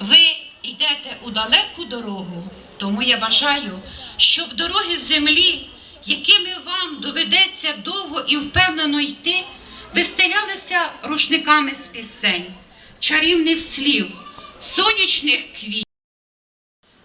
Ви йдете у далеку дорогу, тому я бажаю, щоб дороги землі, якими вам доведеться довго і впевнено йти, вистелялися рушниками з пісень, чарівних слів, сонячних квітів.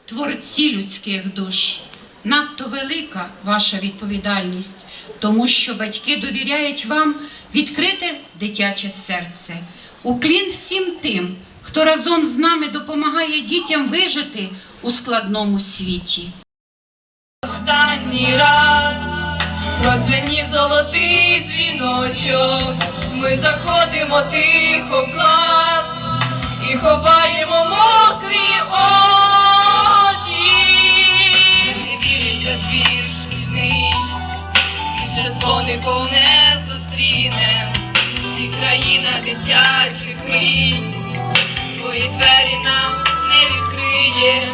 Творці людських душ. Надто велика ваша відповідальність, тому що батьки довіряють вам відкрите дитяче серце. Уклін всім тим, хто разом з нами допомагає дітям вижити у складному світі. Останній раз прозвенів золотий дзвіночок. Ми заходимо тихо в клас і ховаємо мокрі очі. Не віриться двір шкільний, ще дзвоником не зустріне, і країна дитячих мрій свої двері нам не відкриє.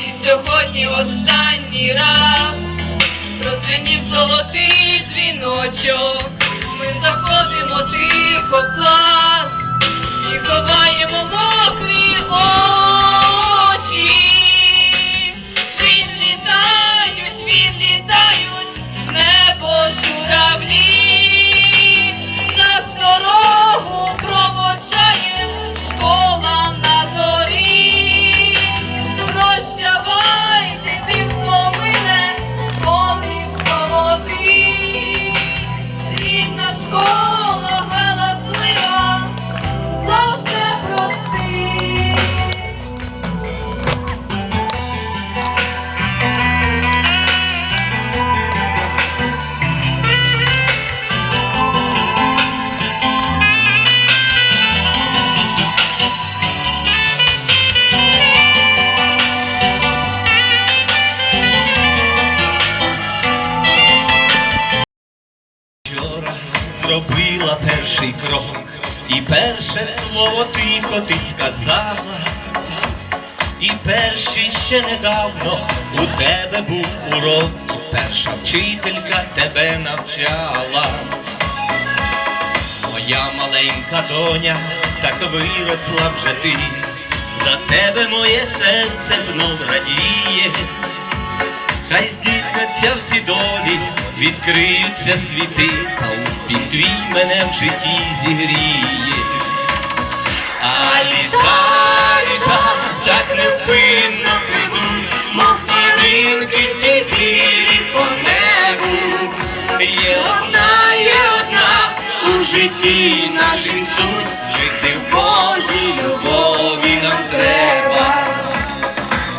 І сьогодні останній раз розвинів золотий дзвіночок. Ми заходимо зробила перший крок, і перше слово тихо ти сказала, і перший ще недавно у тебе був урок, і перша вчителька тебе навчала. Моя маленька доня так виросла вже ти, за тебе моє серце знов радіє. Хай здійсняться всі долі, відкриються світи, а успіх твій мене в житті зігріє. А літа, літа, так невпинно прийдуть, мов хмаринки ті білі по небу. Є одна, є одна у житті нашій суть, жити в Божій любові нам треба.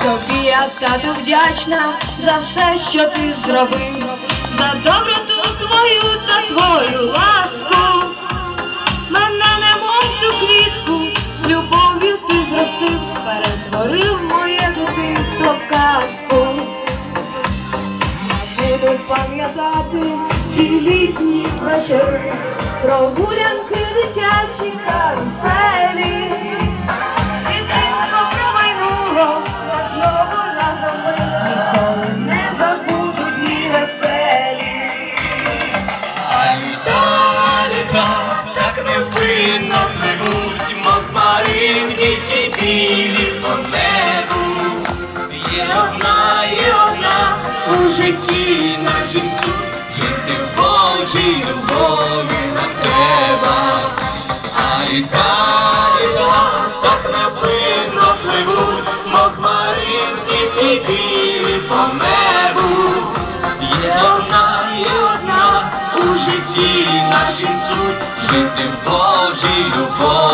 Тобі я тату вдячна за все, що ти зробив, за доброту твою та твою ласку. Мене немов ту квітку, з любов'ю ти зростив, перетворив моє дитинство в казку. Буду пам'ятати ці літні вечори, прогулянки дитячі каруселі. Хмаринки білі по небу. Є одна, є одна у житті нашій суть, жити в Божій любові нам треба. А літа, літа, так невпинно пливуть, мов хмаринки ті білі по небу. Є одна, є одна у житті нашій суть, жити в Божій любові.